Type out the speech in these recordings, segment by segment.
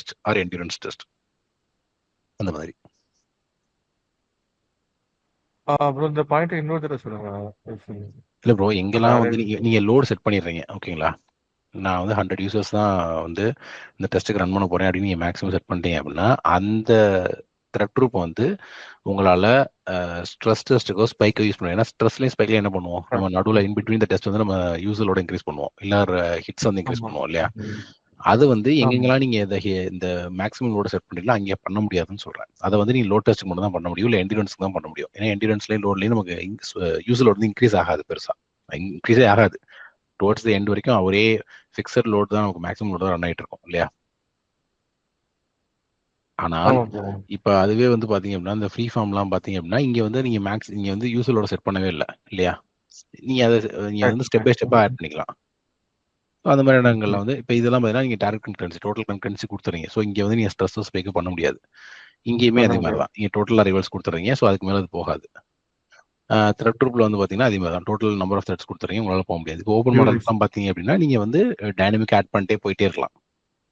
Test or endurance test. அந்த மாதிரி. அப்புறம் இந்த பாயிண்ட் இன்னொரு தடவை சொல்லுங்க இல்லை ப்ரோ எங்கெல்லாம் வந்து நீங்கள் நீங்கள் லோடு செட் பண்ணிடுறீங்க ஓகேங்களா நான் வந்து ஹண்ட்ரட் யூசர்ஸ் தான் வந்து இந்த டெஸ்ட்டுக்கு ரன் பண்ண போகிறேன் அப்படின்னு நீங்கள் மேக்ஸிமம் செட் பண்ணிட்டீங்க அப்படின்னா அந்த த்ரெட் குரூப் வந்து உங்களால் ஸ்ட்ரெஸ் டெஸ்ட்டுக்கோ ஸ்பைக்கோ யூஸ் பண்ணுவோம் ஏன்னா ஸ்ட்ரெஸ்லேயும் ஸ்பைக்லேயும் என்ன பண்ணுவோம்? நம்ம நடுவில் இன் பிட்வீன் த டெஸ்ட் வந்து நம்ம யூசரோட இன்க்ரீஸ் பண்ணுவோம். இல்லை ஹிட்ஸ் வந்து இன்க்ரீஸ் பண்ணுவோம் இல்லையா? அது வந்து எங்கெங்கெல்லாம் நீங்க இந்த மேக்ஸிமம் லோடு செட் பண்றீங்களோ அங்கே பண்ண முடியாதுன்னு சொல்றேன். அதை வந்து நீங்க லோட் டெஸ்ட் மட்டும் தான் பண்ண முடியும். இல்லை எண்டிரன்ஸ்க்கு தான் பண்ண முடியும். ஏன்னா எண்டிரன்ஸ்லேயும் லோட்லேயும் நமக்கு யூஸ் லோட் வந்து இன்க்ரீஸ் ஆகாது பெருசா. இன்க்ரீஸே ஆகாது. டுவர்ட்ஸ் த எண்ட் வரைக்கும் ஒரே ஃபிக்ஸட் லோட் தான் நமக்கு மேக்ஸிமம் லோட் தான் ரன் ஆகிட்டு இருக்கும் இல்லையா? ஆனால் இப்போ அதுவே வந்து பாத்தீங்க அப்படின்னா இந்த ஃப்ரீ ஃபார்ம்லாம் பாத்தீங்க அப்படின்னா இங்க வந்து நீங்க மேக்ஸ் நீங்க வந்து யூசரோட செட் பண்ணவே இல்லை இல்லையா? நீங்க அதை நீங்க வந்து ஸ்டெப் பை ஸ்டெப்பா ஆட் பண்ணிக்கலாம். அந்த மாதிரி இடங்கள்ல வந்து இப்போ இதெல்லாம் பார்த்தீங்கன்னா நீங்கள் டேரக்ட் கன்கரன்சி டோட்டல் கன்கரன்சி கொடுத்துறீங்க. ஸோ இங்கே வந்து நீங்கள் ஸ்ட்ரெஸ் ஸ்பேக்கு பண்ண முடியாது. இங்கேயுமே அதே மாதிரி தான் நீங்கள் டோட்டல் அரைவல்ஸ் கொடுத்துறீங்க. ஸோ அதுக்கு மேலே அது போகாது. த்ரெட் குரூப்ல வந்து பார்த்தீங்கன்னா அதே மாதிரி தான் டோட்டல் நம்பர் ஆஃப் த்ரெட்ஸ் கொடுத்துறீங்க. உங்களால் போக முடியாது. இப்போ ஓப்பன் மாடல் பார்த்தீங்க அப்படின்னா நீங்கள் வந்து டைனமிக் ஆட் பண்ணிட்டே போயிட்டே இருக்கலாம்.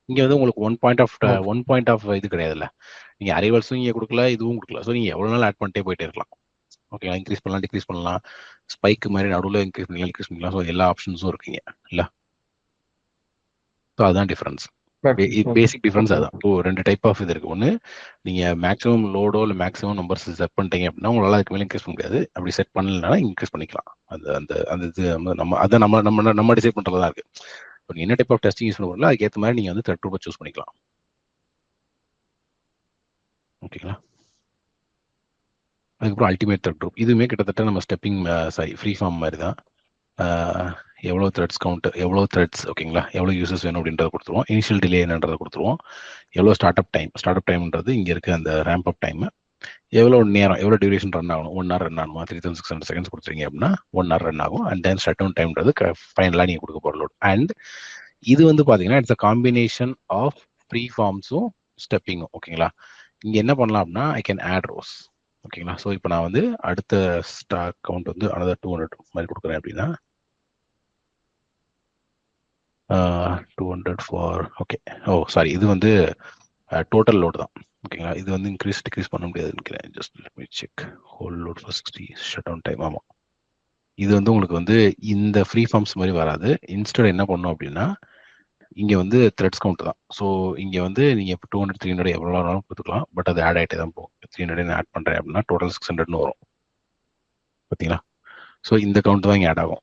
இங்கே வந்து உங்களுக்கு one point off one point off இது கிடையாதுல்ல. நீங்கள் அரைவல்ஸும் இங்கே கொடுக்கல இதுவும் கொடுக்கல. ஸோ நீங்கள் எவ்வளோ நாள் ஆட் பண்ணிட்டே போயிட்டே இருக்கலாம். ஓகேங்களா இன்க்ரீஸ் பண்ணலாம் டிக்ரீஸ் பண்ணலாம். ஸ்பைக் மாதிரி நடுவில் இன்க்ரீஸ் பண்ணலாம் இன்க்ரீஸ் பண்ணலாம். ஸோ எல்லா ஆப்ஷன்ஸும் இருக்குங்க. இல்லை? ஸோ அதுதான் டிஃப்ரென்ஸ் பேசிக் டிஃப்ரென்ஸ் அதான். இப்போ ரெண்டு டைப் ஆஃப் இது இருக்கு. ஒன்று நீங்க மேக்ஸிமம் லோடோ இல்லை மேக்ஸிமம் நம்பர்ஸ் செட் பண்ணிட்டீங்க அப்படின்னா உங்களால் அதுக்கு மேலே இன்க்ரீஸ் பண்ண முடியாது. அப்படி செட் பண்ணலனால இன்க்ரீஸ் பண்ணிக்கலாம். அந்த அந்த அந்த இது நம்ம அதை நம்ம நம்ம நம்ம டிசைட் பண்ணுறது தான் இருக்கு. நீங்க என்ன டைப் ஆஃப் டெஸ்டிங் யூஸ் பண்ணுறீங்களோ அதுக்கேற்ற மாதிரி நீங்க வந்து த்ரெட் குரூப்பை சூஸ் பண்ணிக்கலாம். ஓகேங்களா அதுக்கப்புறம் அல்டிமேட் த்ரெட் குரூப் இதுவுமே கிட்டத்தட்ட நம்ம ஸ்டெப்பிங் சாரி ஃப்ரீ ஃபார்ம் மாதிரி தான். எவ்வளோ த்ரெட்ஸ் கவுண்ட் எவ்வளோ த்ரெட்ஸ் ஓகேங்களா எவ்வளோ யூசஸ் வேணும் அப்படின்றத கொடுத்துருவோம். இனிஷியல் டிலே என்னன்றதை கொடுத்துருவோம். எவ்வளோ start up time start up டைம்ன்றது இங்கே இருக்க அந்த ரேம்ப் அப் டைம் எவ்வளோ நேரம் எவ்வளோ டியூரேஷன் ரன் ஆகணும்? ஒன் ஹவர் ரன் ஆகுமா three thousand six hundred seconds கொடுத்துருங்க அப்படின்னா ஒன் ஹவர் ரன் ஆகும். அண்ட் தென் ஷட் டவுன் டைம்ன்றது ஃபைனலாக நீங்கள் கொடுக்க போகிற லோட் அண்ட் இது வந்து பார்த்தீங்கன்னா it's a combination of pre ஃபார்ம்ஸும் ஸ்டெப்பிங்கும் ஓகேங்களா இங்கே என்ன பண்ணலாம் அப்படின்னா ஐ கேன் ஆட் ரோஸ் ஓகேங்களா ஸோ இப்போ நான் வந்து அடுத்த ஸ்டாக் கவுண்ட் வந்து அனதர் டூ ஹண்ட்ரட் மாதிரி கொடுக்குறேன் அப்படின்னா two hundred for okay oh sorry இது வந்து uh, டோட்டல் லோடு தான். ஓகேங்களா இது வந்து இன்க்ரீஸ் டிக்ரீஸ் பண்ண முடியாது நினைக்கிறேன். Just check whole load for sixty shut down time ஆமாம் இது வந்து உங்களுக்கு வந்து இந்த ஃப்ரீ ஃபார்ம்ஸ் மாதிரி வராது. இன்ஸ்டட் என்ன பண்ணும் அப்படின்னா இங்கே வந்து த்ரெட்ஸ் கவுண்ட் தான். ஸோ இங்கே வந்து நீங்கள் இப்போ டூ ஹண்ட்ரட் த்ரீ ஹண்ட்ரட் எவ்வளோ வேணாலும் கொடுத்துக்கலாம். பட் அது ஆட் ஆகிட்டே தான் போகும். த்ரீ ஹண்ட்ரட் ஆட் பண்ணுறேன் அப்படின்னா டோட்டல் சிக்ஸ் ஹண்ட்ரட்னு வரும். பார்த்தீங்களா? ஸோ இந்த கவுண்ட் தான் இங்கே ஆட் ஆகும்.